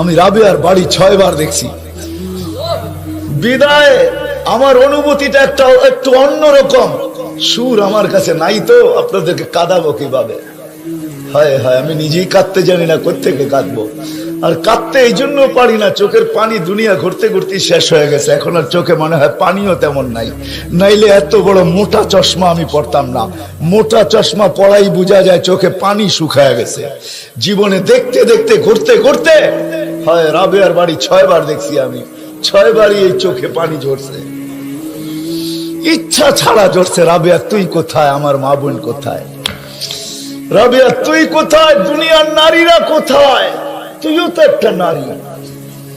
আমি রাবেয়ার বাড়ি ছয় বার দেখছি। বিদায়, আমার অনুভূতিটা একটা একটু অন্যরকম সুর আমার কাছে নাই তো, আপনাদেরকে কাঁদাবো কীভাবে? হয় হয়, আমি নিজেই কাঁদতে জানি না কোথেকে কাঁদবো। আর কাঁদতে এই জন্য পারি না, চোখের পানি দুনিয়া ঘুরতে ঘুরতে শেষ হয়ে গেছে। এখন আর চোখে মনে হয় পানিও তেমন নাই। নাইলে এত বড় মোটা চশমা আমি পড়তাম না। মোটা চশমা পড়াই বোঝা যায় চোখে পানি শুকায় গেছে। জীবনে দেখতে দেখতে, ঘুরতে ঘুরতে হয় রাবেয়ার বাড়ি ছয় বার দেখছি আমি। ছয় বারই এই চোখে পানি ঝরছে। ইচ্ছা ছাড়া ঝরছে, রাবেয়া, তুই কোথায়? আমার মা বোন কোথায়? রাবেয়া, তুই কোথায়? দুনিয়ার নারীরা কোথায়? তুইও তো একটা নারী।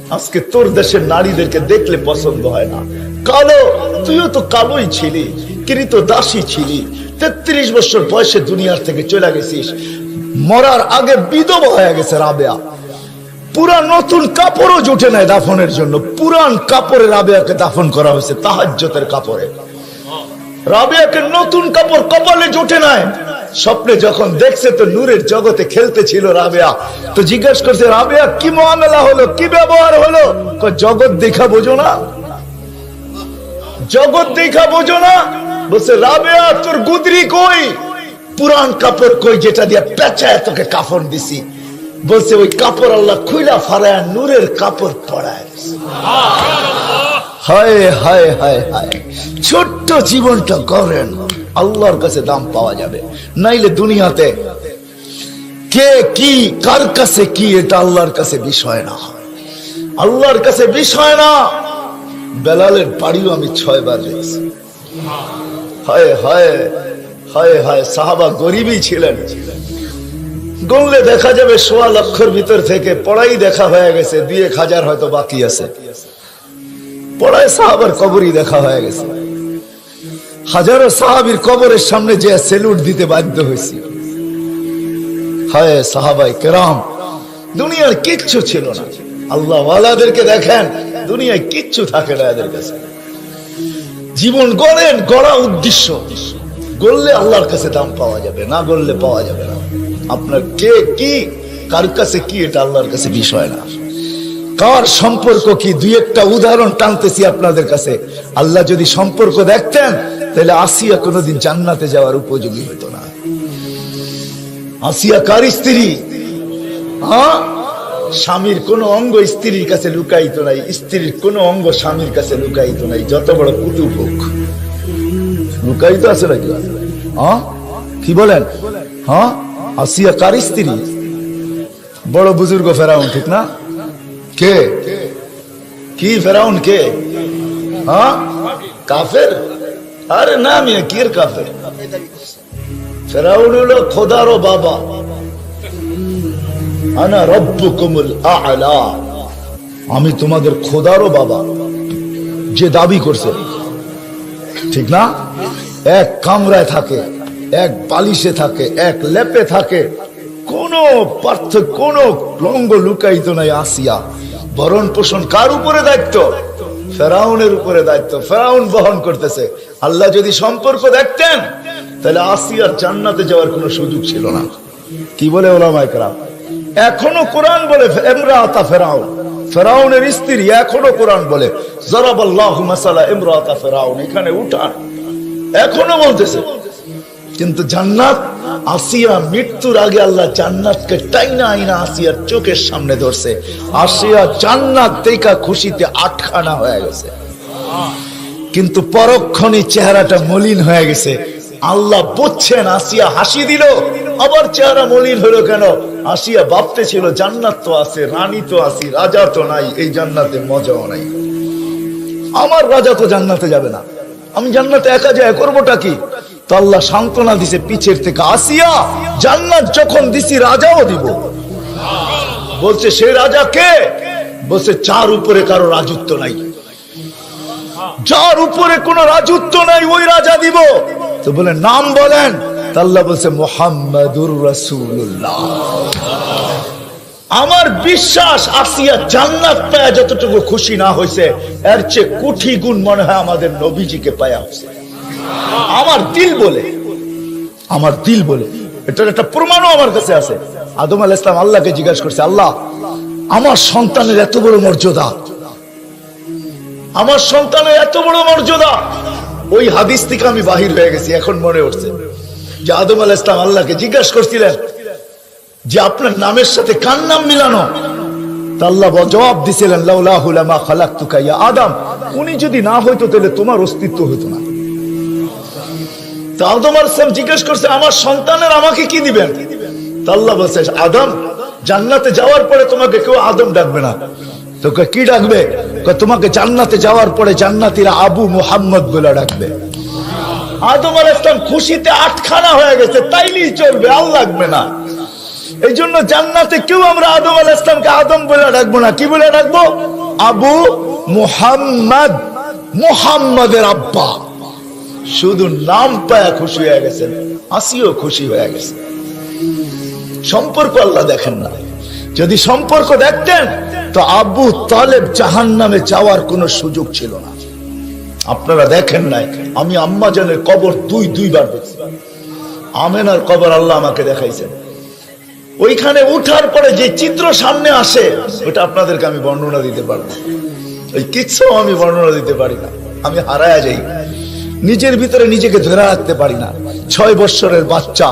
আজকে তোর দেশের নারীদেরকে দেখলে পছন্দ হয় না। কালো, তুইও তো কালোই ছিলি, কৃত দাসী ছিলি। তেত্রিশ বছর বয়সে দুনিয়ার থেকে চলে গেছিস। মরার আগে বিধবা হয়ে গেছে রাবেয়া। পুরা নতুন কাপড়ও জুটে নাই দাফনের জন্য। পুরান কাপড়ে রাবেয়াকে দাফন করা হয়েছে তাহাজ্জতের কাপড়ে। রাবেয়াকে নতুন কাপড় কপালে জুটে নাই। স্বপ্নে যখন দেখছে তো নূরের জগতে খেলতে ছিল রাবেয়া। তো জিজ্ঞেস করছে, রাবেয়া, কি মহামেলা হলো? কি ব্যবহার হলো? জগৎ দেখা বোঝো না। জগৎ দেখা বোঝো না? বলছে, রাবেয়া, তোর গুদরি কই? পুরান কাপড় কই যেটা দিয়ে পেঁচায় তোকে কাফন দিছি। বলছে, ওই কাপড় আল্লাহ খুইলা ফারায় নূরের কাপড় পড়ায় হায় হায় হায় ছোট্ট জীবনটা করেন। আল্লাহর কাছে দাম পাওয়া যাবে। নাইলে দুনিয়াতে কে কি, কার কাছে কি, এটা আল্লাহর কাছে বিষয় না। আল্লাহর কাছে বিষয় না। বেলালের বাড়িও আমি ছয় বার দেখছি। হায় হায় হায় হায়, সাহাবা গরিবই ছিলেন। গনলে দেখা যাবে সোয়া লক্ষর ভিতর থেকে পড়াই দেখা হয়ে গেছে, দুই এক হাজার হয়তো বাকি আছে। পড়ায় সাহাবার কবরই দেখা হয়ে গেছে। হাজারো সাহাবির কবরের সামনে যে সেলুট দিতে বাধ্য হয়েছি। হায় সাহাবাই কেরাম, দুনিয়ার কিচ্ছু ছিল না। আল্লাহ ওয়ালাদেরকে দেখেন, দুনিয়ায় কিচ্ছু থাকে না এদের কাছে। জীবন গড়েন, গড়া উদ্দেশ্য। গড়লে আল্লাহর কাছে দাম পাওয়া যাবে, না গড়লে পাওয়া যাবে না। আপনার কে কি? কার কাছে কি এটা আল্লাহর কাছে বিষয় না। কার সম্পর্ক কি? দুই একটা উদাহরণ টানতেছি আপনাদের কাছে। আল্লাহ যদি সম্পর্ক দেখতেন, তাহলে আসিয়া কোনোদিন জান্নাতে যাওয়ার উপযোগী হতো না। আসিয়া কার স্ত্রী? হ্যাঁ? স্বামীর কোন অঙ্গ স্ত্রীর কাছে লুকাইত নাই, স্ত্রীর কোন অঙ্গ স্বামীর কাছে লুকাইত নাই, যত বড় কুতুব হোক। লুকাইত আছে নাকি? হ্যাঁ? কি বলেন? হ্যাঁ? আসিয়া কার স্ত্রী? বড় বুজুর্গ ফেরাউন, ঠিক না? কে? কি ফেরাউন, কে? হ্যাঁ? কাফের? আরে না মিয়া কির কাফের? ফেরাউন হলো খোদারও বাবা। আনা রব্বুকুমুল আ'লা। আমি তোমাদের খোদারও বাবা, যে দাবি করছে। ঠিক না? এক কামরায় থাকে। এক বালিশে থাকে, এক লেপে থাকে। কোন পার্থক্য কোন রঙ্গ লুকাইতো নাই আসিয়া। ভরণ পোষণ কার উপরে দায়িত্ব? ফেরাউনের উপরে দায়িত্ব। ফেরাউন বহন করতেছে। আল্লাহ যদি সম্পর্ক দেখতেন, তাহলে আসিয়ার জান্নাতে যাওয়ার কোনো সুযোগ ছিল না। কি বলে ওলামায় কেরাম? এখনও কোরআন বলে এমরাতা ফেরাউন। ফেরাউনের স্ত্রী এখনও কোরআন বলে, জরাবাল্লাহ মাসালা ইমরাতা ফেরাউন। এখানে উঠান। এখনও বলতেছে কিন্তু জান্নাত, আসিয়া, মৃত্যুর আগে আল্লাহ জান্নাতকে টাইনা আইনা আসিয়ার চোখের সামনে ধরছে। আসিয়া জান্নাত দেখা খুশিতে আটখানা হয়ে গেছে। কিন্তু পরক্ষণে চেহারাটা মলিন হয়ে গেছে। আল্লাহ বুঝছেন, আসিয়া হাসি দিল। আবার চেহারা মলিন হলো কেন? আসিয়া ভাবতে ছিল জান্নাত তো আছে, রানী তো আছি, রাজা তো নাই, এই জান্নাতে মজাও নাই। আমার রাজা তো জান্নাতে যাবে না। আমি জান্নাতে একা যায় করবোটা কি? তো আল্লাহ সান্ত্বনা দিছে পিছের থেকে, আসিয়া জান্নাত যখন দিছি, রাজাও দিব। বলছে সে রাজা কে? বলছে চার উপরে কারও রাজত্ব নাই। যার উপরে কোনো রাজত্ব নাই, ওই রাজা দিব। তো বলে, নাম বলেন। আল্লাহ বলছে, মোহাম্মদুর রাসূলুল্লাহ। আমার বিশ্বাস, আসিয়া জান্নাত পায়া যতটুকু খুশি না হয়েছে এর চেয়ে কোটি গুণ মনে হয় আমাদের নবীজিকে পায়া হয়েছে আমার দিল বলে, আমার দিল বলে। এটার একটা প্রমাণও আমার কাছে আছে। আদম আল ইসলাম আল্লাহকে জিজ্ঞাসা করছে, আল্লাহ, আমার সন্তানের এত বড় মর্যাদা? আমার সন্তানের এত বড় মর্যাদা? ওই হাদিস থেকে আমি বাহির হয়ে গেছি, এখন মনে উঠছে। যে আদম আল ইসলাম আল্লাহকে জিজ্ঞাসা করছিলেন যে, আপনার নামের সাথে কার নাম মিলানো? আল্লাহ জবাব দিছিলেন, লাউলাহু লামা খালাকতুকা ইয়া আদম। উনি যদি না হইতো, তাহলে তোমার অস্তিত্ব হইতো না। আদম আবু মুহাম্মদ বলে ডাকবে। আদম ইসলাম খুশিতে আটখানা হয়ে গেছে, তাইলেই চলবে আল লাগবে না। এই জন্য জান্নাতে কেউ আমরা আদম আল ইসলামকে আদম বলে ডাকবো না। কি বলে ডাকবো? আবু মুহাম্মদ, মুহাম্মদের আব্বা। শুধু নাম পায়া খুশি হয়ে গেছেন আসিও খুশি হয়ে গেছে। সম্পর্ক আল্লাহ দেখেন না। যদি সম্পর্ক দেখতেন, তো আবু তালেব জাহান নামে যাওয়ার কোনো সুযোগ ছিল না। আপনারা দেখেন নাই, আমি আম্মাজানের কবর দুই, দুইবার দেখছি। আমেনার কবর আল্লাহ আমাকে দেখাইছেন। ওইখানে উঠার পরে যে চিত্র সামনে আসে ওটা আপনাদেরকে আমি বর্ণনা দিতে পারব। ওই কিচ্ছু আমি বর্ণনা দিতে পারি না। আমি হারায়া যাই। নিজের ভিতরে নিজেকে ধরে রাখতে পারি না। ছয় বৎসরের বাচ্চা,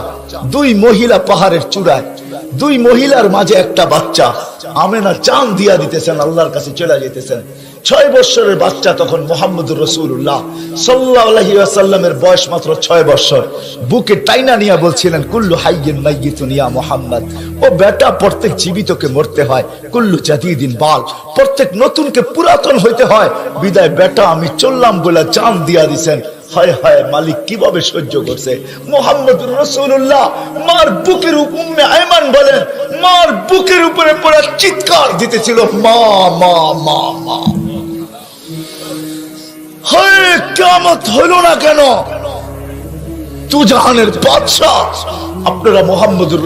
দুই মহিলা পাহাড়ের চূড়ায়, দুই মহিলার মাঝে একটা বাচ্চা। আমেনা চান দিয়া দিতেছেন, আল্লাহর কাছে চলে যেতেছেন। ছয় বৎসরের বাচ্চা তখন মোহাম্মদুর রসুল্লাহ সাল্লাহামের বয়স মাত্র ছয় বৎসর। বুকে টাইনা নিয়ে বলছিলেন, কুল্লু হাইয়েন মাইয়িতুন ইয়া মোহাম্মদ। ও বেটা, প্রত্যেক জীবিতকে মরতে হয়, কুল্লু জাদিদিন বাল। প্রত্যেক নতুনকে পুরাতন হইতে হয়। বিদায়, বেটা, আমি চললাম বলে চান দিয়া দিছেন। হায় হায়, মালিক কীভাবে সহ্য করছে? মোহাম্মদ রসুল্লাহ মার বুকের উম্মে আয়মান বলেন মার বুকের উপরে পড়ে চিৎকার দিতেছিল, মা মা মা মা। না কেন? আপনারা মোহাম্মদুর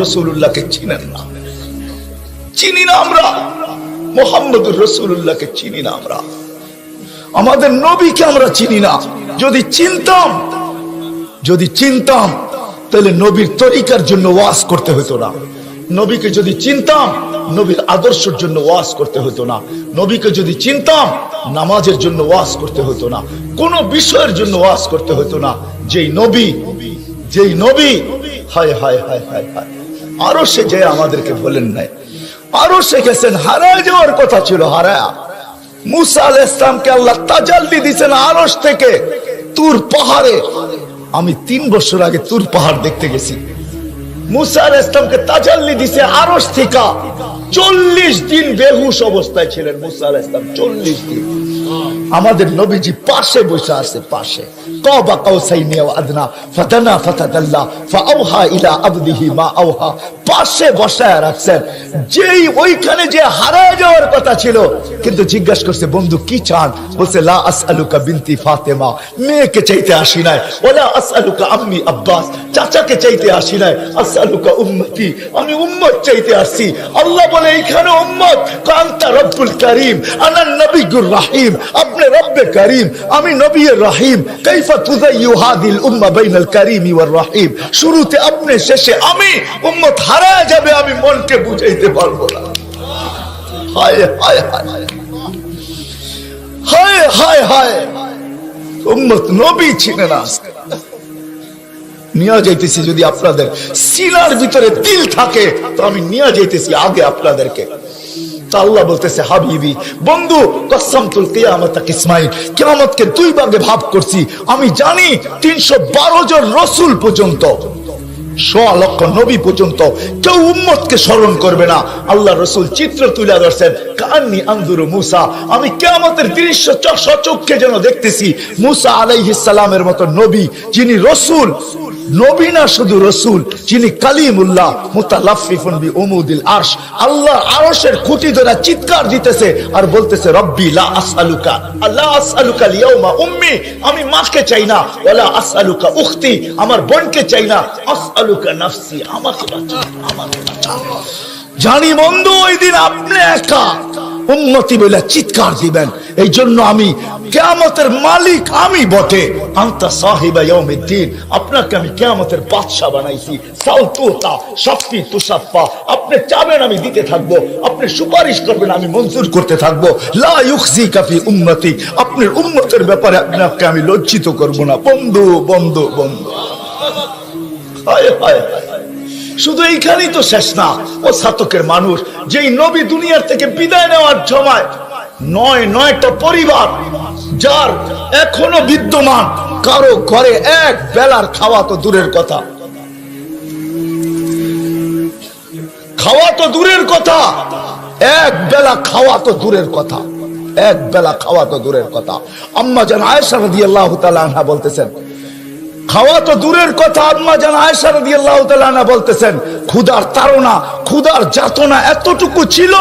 না। চিনি না আমরা। মোহাম্মদুর চিনি না আমরা। আমাদের নবীকে আমরা চিনি না। যদি চিনতাম যদি চিনতাম, তাহলে নবীর তরিকার জন্য ওয়াজ করতে হতো না। নবীকে যদি চিনতাম, নবীর আদর্শের জন্য ওয়াজ করতে হতো না। নবীকে যদি চিনতাম, নামাজের জন্য ওয়াজ করতে হতো না। কোন বিষয়ের জন্য ওয়াজ করতে হতো না। যেই নবী যেই নবী, হায় হায় হায় হায় হায়। আরও সে যে আমাদেরকে বলেন নাই। আরও সে গেছেন, হারায় যাওয়ার কথা ছিল, হারায়া। মুসা আল ইসলামকে আল্লাহ তাজাল্লি দিচ্ছেন আরস থেকে, তুর পাহাড়ে। আমি তিন বছর আগে তুর পাহাড় দেখতে গেছি। মুসা আল ইসলামকে তাজাল্লি দিছে আরস থেকে। চল্লিশ দিন বেহুশ অবস্থায় ছিলেন মুসা আল ইসলাম চল্লিশ দিন। আমাদের নবীজি পাশে বসে আছে, পাশে। কবা কাউসাইনি ওয়া আদনা, ফাতানা ফাতাদাল্লা ফাআওহা ইলা আবদিহি মা আওহা। পাশে বসায় রাখছেন। যেই ওইখানে যে হারায় যাওয়ার কথা ছিল, কিন্তু জিজ্ঞাসা করছে, বন্ধু, কি চান? বলছে, লা আসআলুকা বিনতি ফাতেমা, মেয়েকে চাইতে আসি নাই। ওলা আসআলুকা আম্মি আব্বাস, চাচাকে চাইতে আসি নাই। আসআলুকা উম্মতি, আমি উম্মত চাইতে আসছি। আল্লাহ বলে, এইখানে উম্মত কান্তা রব্বুল করিম, আনা নবিগুর রাহিম। আপনি রব্বে করিম, আমি নবী রাহিম। কাইফা তুযাইয়ু হাদিল উম্মা বাইনাল করিমি ওয়ার রাহিম। শুরুতে আপনি, শেষে আমি। উম্মত হারায় যাবে, আমি মনকে বুঝাইতে পারব না। হায় হায় হায়। হায় হায় হায়। উম্মত নবী ছিলেন আজকে। নিয়ে যাইতেছি যদি আপনাদের সিনার ভিতরে তিল থাকে, তো আমি নিয়ে যাইতেছি আগে আপনাদেরকে। আল্লাহ বলতেছে, হাবিবি, বন্ধু কসমতুল কিয়ামত ইসমাইল। কিয়ামতকে দুই ভাগে ভাগ করছি। আমি জানি তিনশো বারো জন রসুল পর্যন্ত স্মরণ করবে না। আল্লাহ রসুল চিত্র আমি দৃশ্য যেন দেখতেছি। মুসা আলাইহিস সালামের মতো নবী, যিনি রসুল নবী না শুধু রসুল, যিনি কালিমুল্লাহ মুতালাফিফুন বি উমুদিল আরশ। আল্লাহ আরশের খুঁটি ধরে চিৎকার দিতেছে আর বলতেছে, রব্বি লা লিয়াউমা উম্মি, আমি মাকে চাই না ওয়ালা উখতি, আমার বোনকে চাই না, আসআলুকা নাফসি, আমাকে বাঁচাও আমাকে বাঁচাও জানি বন্ধু, ওই দিন আপনি একা উন্নতি বলে চিৎকার দিবেন। এই জন্য আমি কেয়ামতের মালিক আমি বটে। আন্তা সাহিবা ইয়াউমিদ্দিন। আপনাকে আমি কেয়ামতের বাদশা বানাইছি। তুষাপ্পা আপনি চাবেন আমি দিতে থাকব। আপনি সুপারিশ করবেন আমি মঞ্জুর করতে থাকব। লা উম্মতি। আপনার উম্মতের ব্যাপারে আপনাকে আমি লজ্জিত করব না। বন্ধু বন্ধু বন্ধু। হায়। শুধু এইখানেই তো শেষ না। ও সাতকের মানুষ, যেই নবী দুনিয়ার থেকে বিদায় নেওয়ার সময় নয় নয়টা পরিবার, যার এখনও বিদ্যমান, কারও ঘরে এক বেলার খাওয়া তো দূরের কথা। খাওয়া তো দূরের কথা, এক বেলা খাওয়া তো দূরের কথা। এক বেলা খাওয়া তো দূরের কথা। আম্মা যেন রাদিয়াল্লাহু তাআলা আনহা বলতেছেন খাওয়া তো দূরের কথা, আম্মা আয়েশা রাদিয়াল্লাহু তাআলা আনহা বলতেছেন ক্ষুধার তাড়না ক্ষুধার যাতনা এতটুকু ছিল,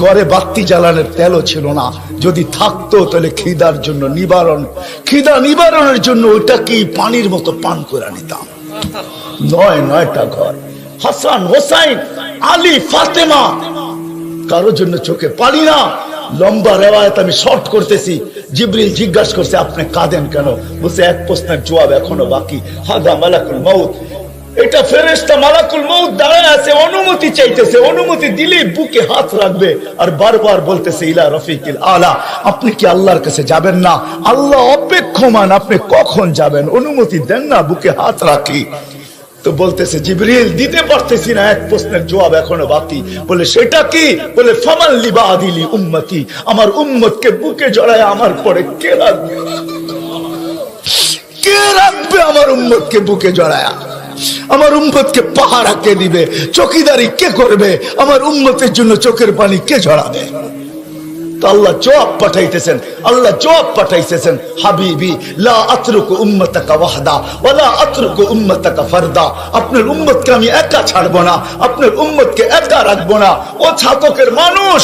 ঘরে বাতি জ্বালানোর তেলও ছিল না। যদি থাকতো তাহলে খিদার জন্য নিবারণ, খিদা নিবারণের জন্য ওইটা কি পানির মতো পান করে নিতাম। নয়, নয়টা ঘর। হাসান, হোসাইন, আলী, ফাতেমা, কারোর জন্য চোখে পানি না। লম্বা রেওয়ায়ত আমি শর্ট করতেছি। জিব্রিল জিজ্ঞাসা করছে, আপনি কাঁদেন কেন? বলছে, এক প্রশ্নের জবাব এখনও বাকি। হাদা মালাকুল মউত। এটা ফেরেশতা মালাকুল মউত দাঁড়ায় আছে, অনুমতি চাইতেছে, অনুমতি দিলে বুকে হাত রাখবে আর বারবার বলতেছে, ইলা রফিকিল আলা। আপনি কি আল্লাহর কাছে যাবেন না? আল্লাহ অপেক্ষমান, আপনি কখন যাবেন? অনুমতি দেন না, বুকে হাত রাখি। তো বলতেছে, জিবরিল, দিতে পারতেছি না। এক প্রশ্নের জবাব এখনও বাকি। বলে, সেটা কি? বলে ফামাল লিবা আদিলি উম্মতি। আমার উম্মতকে বুকে জড়ায় আমার পরে কে রাখবে? কে রাখবে আমার উম্মতকে বুকে জড়ায়? আমার উম্মতকে পাহারা কে দিবে? চকিদারি কে করবে? আমার উম্মতের জন্য চোখের পানি কে ঝরাবে? তো আল্লাহ জবাব পাঠাইতেছেন। আল্লাহ জবাব পাঠাইতেছেন, হাবিবি, লা আতরুকু উম্মতাকা ওয়াহদা ওয়ালা আতরুকু উম্মতাকা ফারদা। আপনার উম্মতকে আমি একা ছাড়বো না, আপনার উম্মতকে একা রাখব না। ও ছাতকের মানুষ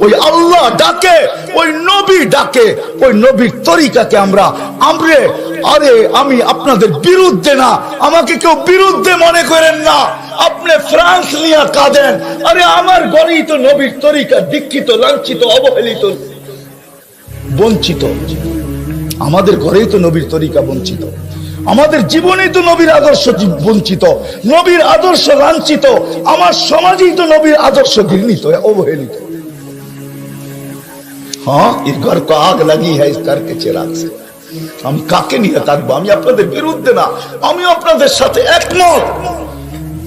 ওই আল্লাহ ডাকে, ওই নবী ডাকে, ওই নবীর তরিকাকে আমরা, আমরে, আরে আমি আপনাদের বিরুদ্ধে না, আমাকে কেউ বিরুদ্ধে মনে করেন না। আপনি ফ্রান্স নিয়ে কাঁদেন। আরে আমার গড়েই তো নবীর তরিকা, দীক্ষিত, লাঞ্ছিত, অবহেলিত, বঞ্চিত। আমাদের ঘরেই তো নবীর তরিকা বঞ্চিত। আমাদের জীবনেই তো নবীর আদর্শ বঞ্চিত। নবীর আদর্শ লাঞ্ছিত। আমার সমাজেই তো নবীর আদর্শ ঘৃণিত, অবহেলিত। হ্যাঁ এর ঘর কো আগ লাগি হ্যাঁ ইস ঘরকে চেরাগ সে আমি কাকে নিয়ে থাকব আমি আপনাদের বিরুদ্ধে না আমি আপনাদের সাথে একমত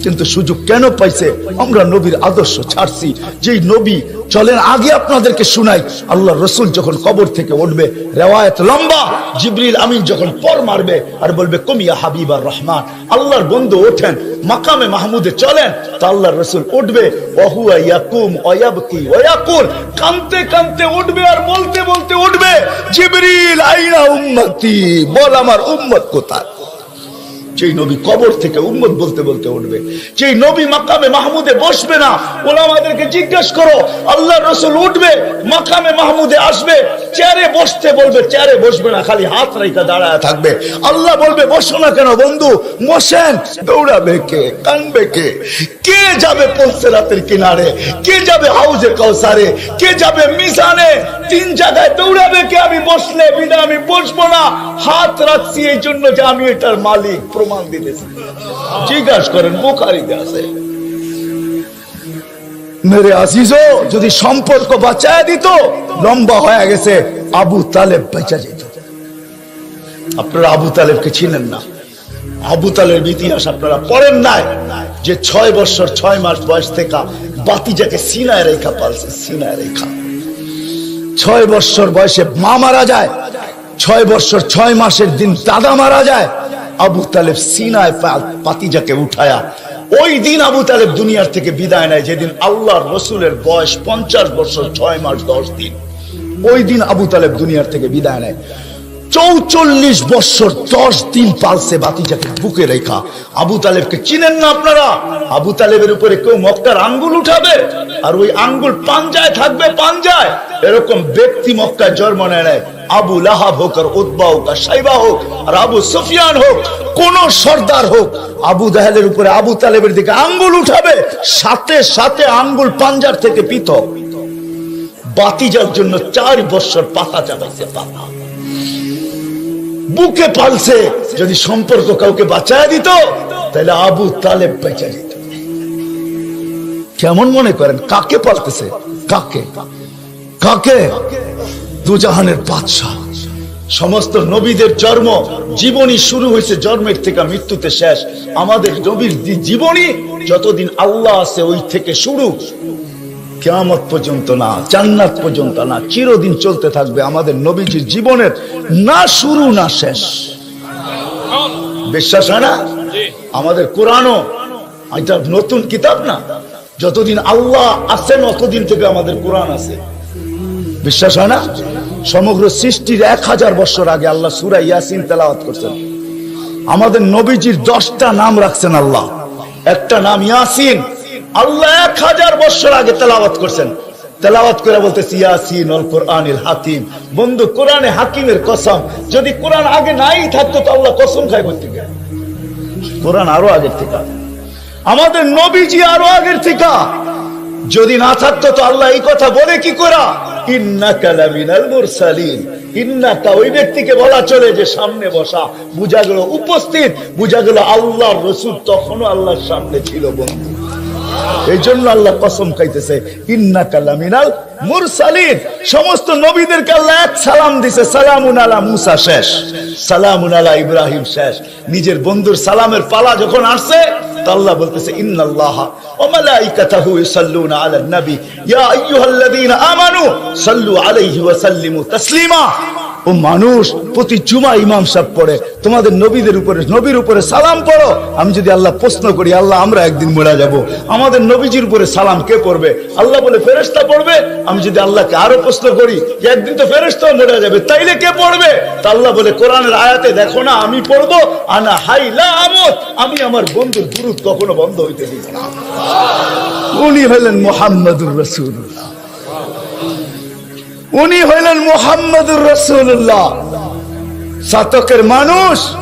কিন্তু সুযোগ কেন পাইছে? আমরা নবীর আদর্শ ছাড়ছি। যেই নবী চলেন, আগে আপনাদেরকে শুনাই। আল্লাহ রসুল যখন কবর থেকে উঠবে, রেওয়ায়ত লম্বা, জিবরিল আমিন যখন পর মারবে আর বলবে কমিয়া হাবিবার রহমান। আল্লাহর বন্ধু ওঠেন, মাকামে মাহমুদে চলেন, তা আল্লাহ রসুল উঠবে, ওহুয়া ইয়াকুম ওয়াবকি ওয়াকুল কানতে কানতে উঠবে আর বলতে বলতে উঠবে, জিবরিল, আইনা উম্মতি, বল আমার উম্মত কোথায়? যেই নবী কবর থেকে উম্মত বলতে বলতে উঠবে। যেই নবী মাকামে মাহমুদে বসবে না ওরা আমাদেরকে জিজ্ঞেস করো আল্লাহ রসুল উঠবে, মাকামে মাহমুদে আসবে, চেয়ারে বসতে বলবে, চেয়ারে বসবে না, খালি হাত রেখা দাঁড়ায় থাকবে। আল্লাহ বলবে, বসো না কেন বন্ধু, বসেন। দৌড়াবে কে কানবে কে? কে যাবে পলসেরাতের কিনারে? কে যাবে হাউজে কৌসারে কে যাবে মিশানে তিন জায়গায় দৌড়াবে কে? আমি বসলে বিনা আমি বসবো না। হাত রাখছি এই জন্য যে আমি এটার মালিক প্রমাণ দিতেছি। জিজ্ঞাসা করেন, বোখারিতে আছে। মেরে আজিজো যদি সম্পর্ক বাঁচায় দিত, লম্বা হয়ে গেছে, আবু তালেব বেঁচে যেত। আপনারা আবু তালেবকে চিনেন না। আবু তালের ইতিহাস আপনারা পড়েন নাই যে ছয় বছর, ছয় মাস বয়স থেকে বাতিজাকে সিনায় রেখা পালছে, সিনায় রেখা। ছয় বছর বয়সে মা মারা যায়, ছয় বছর, ছয় মাসের দিন দাদা মারা যায় আবু তালেব সিনায় পাতিজাকে উঠায়া, ওই দিন আবু তালেব দুনিয়ার থেকে বিদায় নেয়, যেদিন আল্লাহর রসুলের বয়স পঞ্চাশ বছর, ছয় মাস, দশ দিন। ওই দিন আবু তালেব দুনিয়ার থেকে বিদায় নেয়। চৌচল্লিশ বছর, দশ দিন পালছে বাতিজাকে বুকে রেখা। আবু তালেবকে চিনেন না আপনারা? আবু তালেবের উপরে কেউ মক্কার আঙ্গুল উঠাবে? আর ওই আঙ্গুল পাঞ্জায় থাকবে, পাঞ্জায়? এরকম ব্যক্তি মক্কায় জন্ম নেয় আবু লাহাব হোক আর উদ্বা হোক আর সাইবা হোক আর আবু সুফিয়ান হোক, কোন সর্দার হোক, আবু জাহেলের উপরে আবু তালেবের দিকে আঙ্গুল উঠাবে, সাথে সাথে আঙ্গুল পাঞ্জার থেকে পৃথক। বাতিজার জন্য চার বছর পাতা পাতা। বুকে পালছে, যদি সম্পর্ক কাউকে বাঁচায় দিত, তাহলে আবু তালেব বেঁচে দিত। কেমন মনে করেন, কাকে পালতেছে? কাকে? কাকে? দুজাহানের বাদশাহ। সমস্ত নবীদের জন্ম জীবনী শুরু হয়েছে জন্মের থেকে মৃত্যুতে শেষ। আমাদের নবীর জীবনী যতদিন আল্লাহ আছে ওই থেকে শুরু। কেয়ামত পর্যন্ত না জান্নাত পর্যন্ত না চিরদিন চলতে থাকবে আমাদের নবীজির জীবনের না শুরু না শেষ। বিশ্বাস হয় না? আমাদের কোরআনও এটা নতুন কিতাব না। যতদিন আল্লাহ আছেন অতদিন থেকে আমাদের কোরআন আছে। বিশ্বাস হয় না? সমগ্র সৃষ্টির এক হাজার বছর আগে আল্লাহ সুরা ইয়াসিন তেলাওয়াত করছেন। আমাদের নবীজির দশটা নাম রাখছেন আল্লাহ। একটা নাম ইয়াসিন। আল্লাহ এক হাজার বছর আগে তেলাওয়াত করছেন। তেলাওয়াত করে বলতেছি, ইয়াসিন অল কোরআনিল হাকিম। বন্ধু, কোরআনে হাকিমের কসম, যদি কোরআন আগে নাই থাকতো তো আল্লাহ কসম খাই করতে গেল কোরআন আরও আগের থেকে। আমাদের নবীজি আরও আগের থেকে। যদি না থাকতো তো আল্লাহ এই কথা বলে কি করা এই জন্য আল্লাহ কসম খাইতেছে সমস্ত নবীদেরকে আল্লাহ এক সালাম দিছে, সালামুন আলা মুসা শেষ, সালামুন আলা ইব্রাহিম শেষ। নিজের বন্ধুর সালামের পালা যখন আসছে তা আল্লাহ বলতেছে ইন্নাল্লাহ ওয়া মালাইকাতাহু ইউসাল্লুনা আলান নবী ইয়া আইয়ুহাল্লাযীনা আমানু সাল্লু আলাইহি ওয়া সাল্লিমু তাসলিমা ও মানুষ প্রতি জুমা ইমাম সাহেব পড়ে। তোমাদের নবীদের উপরে, নবীর উপরে সালাম পড়ো। আমি যদি আল্লাহ প্রশ্ন করি, আল্লাহ, আমরা একদিন মরা যাব। আমাদের নবীজির উপরে সালাম কে পড়বে? আল্লাহ বলে, ফেরেশতা পড়বে। আমি যদি আল্লাহকে আরও প্রশ্ন করি, একদিন তো ফেরেশতাও মরে যাবে, তাইলে কে পড়বে? তা আল্লাহ বলে, কোরআনের আয়াতে দেখো না, আমি পড়ব, আনা হাইলা আমত। আমি আমার বন্ধুর দুরুদ কখনো বন্ধ হইতে দিব না। উনি হলেন মোহাম্মদুর রসুল্লাহ উনি হইলেন মোহাম্মদুর রসুল্লাহ সাতকের মানুষ,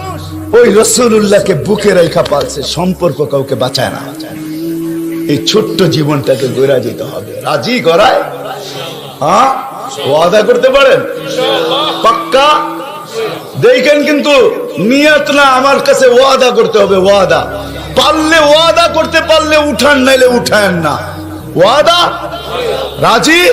ওই রসুল্লাহকে বুকে রেখা পালছে, সম্পর্ক কাউকে বাঁচায় না। এই ছোট্ট জীবনটাকে গোড়া যেতে হবে। রাজি, গড়ায়? হ্যাঁ? ওয়াদা করতে পারেন? পাক্কা? দেখেন কিন্তু, নিয়ত না আমার কাছে ওয়াদা করতে হবে, ওয়াদা। পারলে ওয়াদা করতে পারলে উঠান, নাইলে উঠান না। ওয়াদা? রাজি?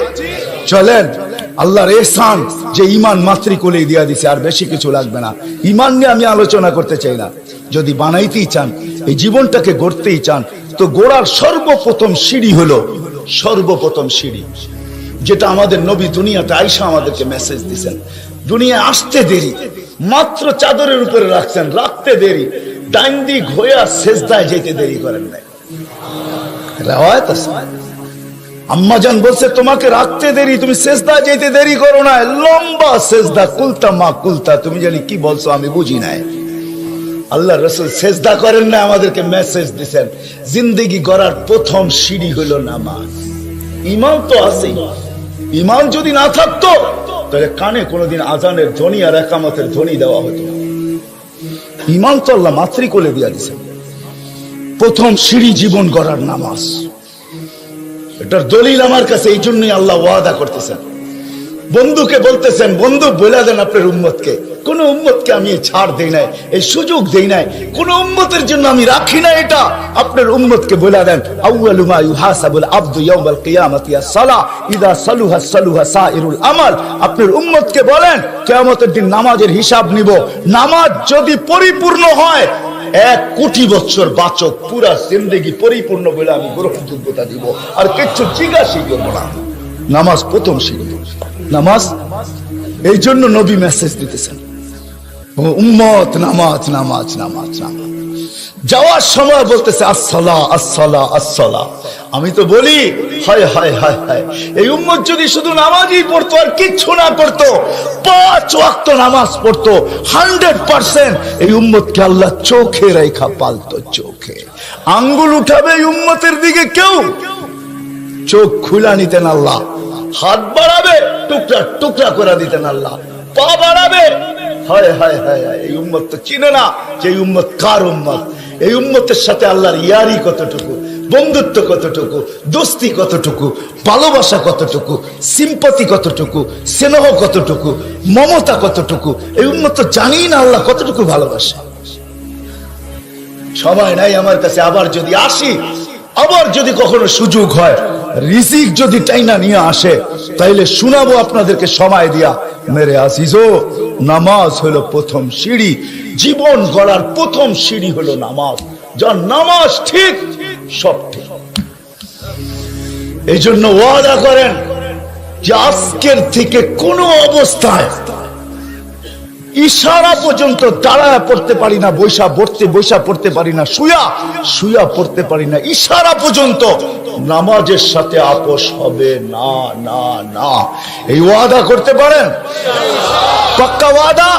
চলেন। আল্লাহর এহসান যে ইমান মাতৃকুলে দিয়া দিছে, আর বেশি কিছু লাগবে না। ইমান নিয়ে আমি আলোচনা করতে চাই না। যদি বানাইতেই চান, এই জীবনটাকে গড়তেই চান, তো গোড়ার সর্বপ্রথম সিঁড়ি হলো সর্বপ্রথম সিঁড়ি, যেটা আমাদের নবী দুনিয়াতে আইসা আমাদেরকে মেসেজ দিছেন। দুনিয়া আসতে দেরি, মাত্র চাদরের উপরে রাখছেন, রাখতে দেরি, ডাইন দিক হইয়া শেষদায় যেতে দেরি করেন নাই। রেওয়ায়ত আছে। আম্মাজান বলছে, তোমাকে রাখতে দেরি, তুমি শেষদা যেতে দেরি করো না। লম্বা শেষদা কুলতা মা কুলতা, তুমি জানি কি বলছো, আমি বুঝি নাই। আল্লাহ রসুল শেষদা করেন না আমাদেরকে মেসেজ দিছেন। জিন্দগি গড়ার প্রথম সিঁড়ি হলো নামাজ। ইমান তো আছেই। ইমান যদি না থাকতো, তাহলে কানে কোনোদিন আজানের ধ্বনি আর একামতের ধ্বনি দেওয়া হতো। ইমান তো আল্লাহ মাতৃকোলে দিয়া দিছেন। প্রথম সিঁড়ি জীবন গড়ার নামাজ। এটার দলিল আমার কাছে, এই জন্যই আল্লাহ ওয়াদা করতেছেন। বন্ধুকে বলতেছেন, বন্ধু, বলে দেন আপনার উম্মতকে। কোন উম্মতকে আমি ছাড় দেই নাই, এই সুযোগ দেই নাই। কোন উম্মতের জন্য আমি রাখি না এটা। আপনার উম্মতকে বলে দেন, আউয়ালু মা ইউহাসাবুল আবদু ইয়াউমাল কিয়ামাতি আস-সালাহ ইদা সালুহা সালুহা সাইরুল আমাল। আপনার উম্মতকে বলেন, কিয়ামতের দিন নামাজের হিসাব নিব। নামাজ যদি পরিপূর্ণ হয় এক কোটি বছর বাচক, পুরা জিন্দেগি পরিপূর্ণ বলে আমি গ্রহণযোগ্যতা দিব। আর কিচ্ছু জিজ্ঞাসাই করব না। নামাজ প্রথম শিখব। নামাজ? এই জন্য নবী মেসেজ দিতেছেন। উম্মত, নামাজ নামাজ নামাজ নামাজ। যাওয়ার সময় বলতেছে, আসসালা আসসালা আসসালা। আমি তো বলি, হায় হায় হায় হায়। এই উম্মত যদি শুধু নামাজই পড়তো আর কিচ্ছু না করতো, পাঁচ ওয়াক্ত নামাজ পড়তো, হান্ড্রেড পার্সেন্ট এই উম্মতকে আল্লাহ চোখে রেখা পালতো, চোখে। আঙ্গুল উঠাবে এই উম্মতের দিকে কেউ? চোখ খুলা নিতেন আল্লাহ। হাত বাড়াবে, টুকরা টুকরা করে দিতেন আল্লাহ। পা বাড়াবে। হায় হায় হায় এই উম্মত তো চিনে না যে উম্মত কার উম্মত? এই উম্মতের সাথে আল্লাহর ইয়ারি কতটুকু, বন্ধুত্ব কতটুকু, দোস্তি কতটুকু, ভালোবাসা কতটুকু সিম্পতি কতটুকু, স্নেহ কতটুকু, মমতা কতটুকু, এই উন্মত জানি না আল্লাহ কতটুকু ভালোবাসা। সময় নাই আমার কাছে, আবার যদি আসি আবার যদি কখনো সুযোগ হয়, রিজিক যদি টাইনা নিয়ে আসে, তাইলে শোনাবো আপনাদেরকে সময় দিয়া। মেরে আসিজো নামাজ হলো প্রথম সিঁড়ি, জীবন গড়ার প্রথম সিঁড়ি হলো নামাজ। যার নামাজ ঠিক, সব ঠিক। এই জন্য ওয়াদা করেন যে আজকের থেকে কোনো অবস্থায় ইশারা পর্যন্ত দাঁড়ায় পড়তে পারি না, বৈশা পড়তে বৈশা পড়তে পারি না, শুয়া শুয়া পড়তে পারি না, ইশারা পর্যন্ত নামাজের সাথে আপোষ হবে না না না। এই ওয়াদা করতে পারেন? পাক্কা ওয়াদা?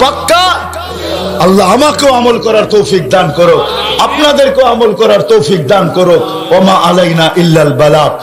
পাক্কা? আল্লাহ আমাকেও আমল করার তৌফিক দান করো আপনাদেরকেও আমল করার তৌফিক দান করো ওমা আলাইনা ইল্লাল বালাক